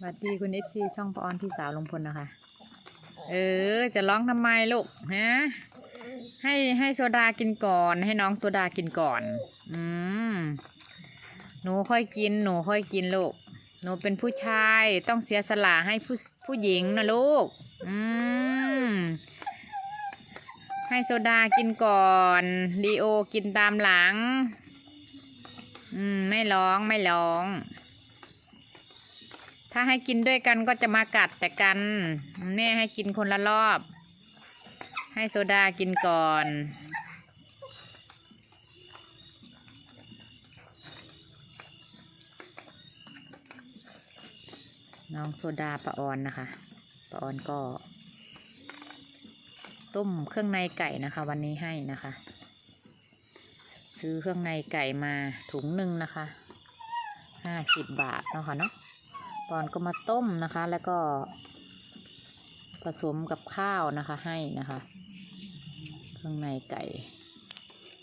สวัสดีคุณเอฟซีช่องปออนพี่สาวลงพลนะคะ เออ จะร้องทำไมลูกฮะให้ให้โซดากินก่อน ให้น้องโซดากินก่อน อืมหนูค่อยกิน หนูค่อยกินลูกหนูเป็นผู้ชายต้องเสียสละให้ผู้ผู้หญิงนะลูก อืมให้โซดากินก่อนลีโอกินตามหลัง อืม ไม่ร้องไม่ร้อง ถ้าให้กินด้วยกันก็จะมากัดแต่กัน แม่ให้กินคนละรอบ ให้โซดากินก่อน น้องโซดาปะออนนะคะปะออนก็ ต้มเครื่องในไก่นะคะ วันนี้ให้นะคะ ซื้อเครื่องในไก่มาถุงหนึ่งนะคะห้าสิบบาทเนาะค่ะเนาะ ปอนก็มาต้มนะคะ แล้วก็ผสมกับข้าวนะคะให้นะคะเครื่องในไก่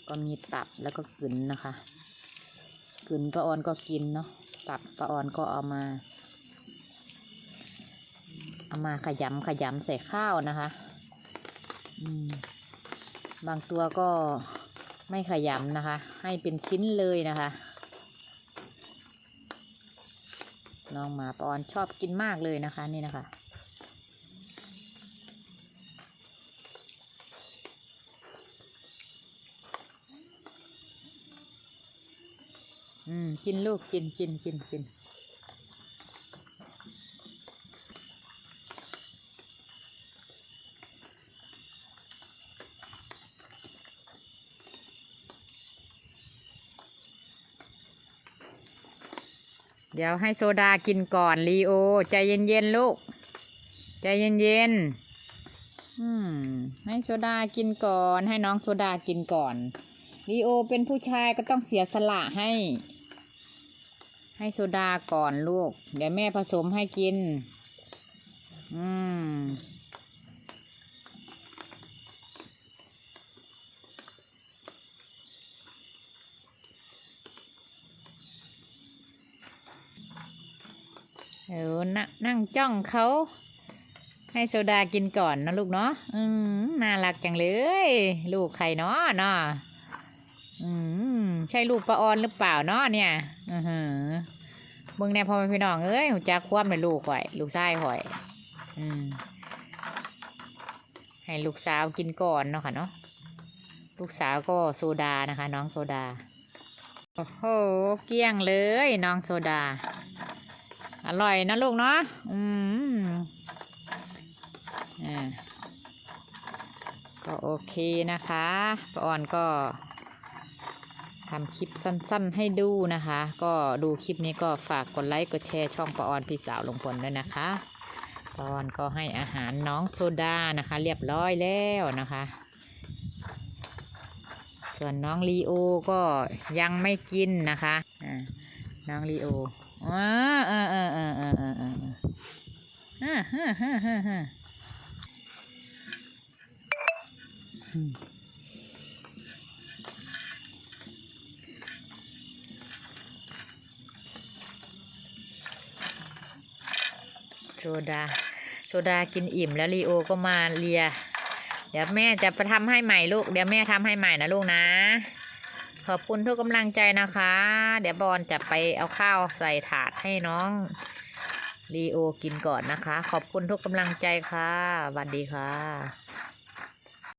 ก็มีตับแล้วก็กลืนนะคะกลืนป้าออนก็กินเนาะตับป้าออนก็เอามา เอามาขยำขยำใส่ข้าวนะคะบางตัวก็ไม่ขยำนะคะ ให้เป็นชิ้นเลยนะคะ น้องหมาปอนชอบกินมากเลยนะคะ นี่นะคะ อืม กินลูกกินกินกินกิน เดี๋ยวให้โซดากินก่อนลีโอ ใจเย็นๆลูก ใจเย็นๆอืมให้โซดากินก่อน ให้น้องโซดากินก่อนลีโอเป็นผู้ชายก็ต้องเสียสละให้ ให้โซดาก่อนลูก เดี๋ยวแม่ผสมให้กิน อืม เออนะนั่งจ้องเขา ให้โซดากินก่อนนะลูกเนาะอืมน่ารักจังเลย ลูกใครเนาะเนาะอืมใช่ลูกปะออนหรือเปล่าเนาะเนี่ยอือหือเบิ่งแน่พ่อแม่พี่น้องเอ้ยหูจักควาเป็นลูกข่อย ลูกชายข่อย อืมให้ลูกสาวกินก่อนเนาะค่ะเนาะลูกสาวก็โซดานะคะ น้องโซดา โอ้โห เกลี้ยงเลยน้องโซดา อร่อยนะลูกเนาะ อืมอ่าก็โอเคนะคะป้าออนก็ทำคลิปสั้นๆให้ดูนะคะ ก็ดูคลิปนี้ก็ฝากกดไลค์กดแชร์ช่องป้าออนพี่สาวลงพลด้วยนะคะป้าออนก็ให้อาหารน้องโซดานะคะ เรียบร้อยแล้วนะคะ ส่วนน้องลีโอก็ยังไม่กินนะคะน้องลีโอ อ่าอ่าอ่าอ่าอ่าอ่าอ่าอ่าฮ่าฮ่าฮ่าฮ่าโซดา โซดากินอิ่มแล้วลีโอก็มาเลีย เดี๋ยวแม่จะไปทำให้ใหม่ลูก เดี๋ยวแม่ทำให้ใหม่นะลูกนะ ขอบคุณทุกกำลังใจนะคะ เดี๋ยวบอลจะไปเอาข้าวใส่ถาดให้น้องลีโอกินก่อนนะคะ ขอบคุณทุกกำลังใจค่ะสวัสดีค่ะ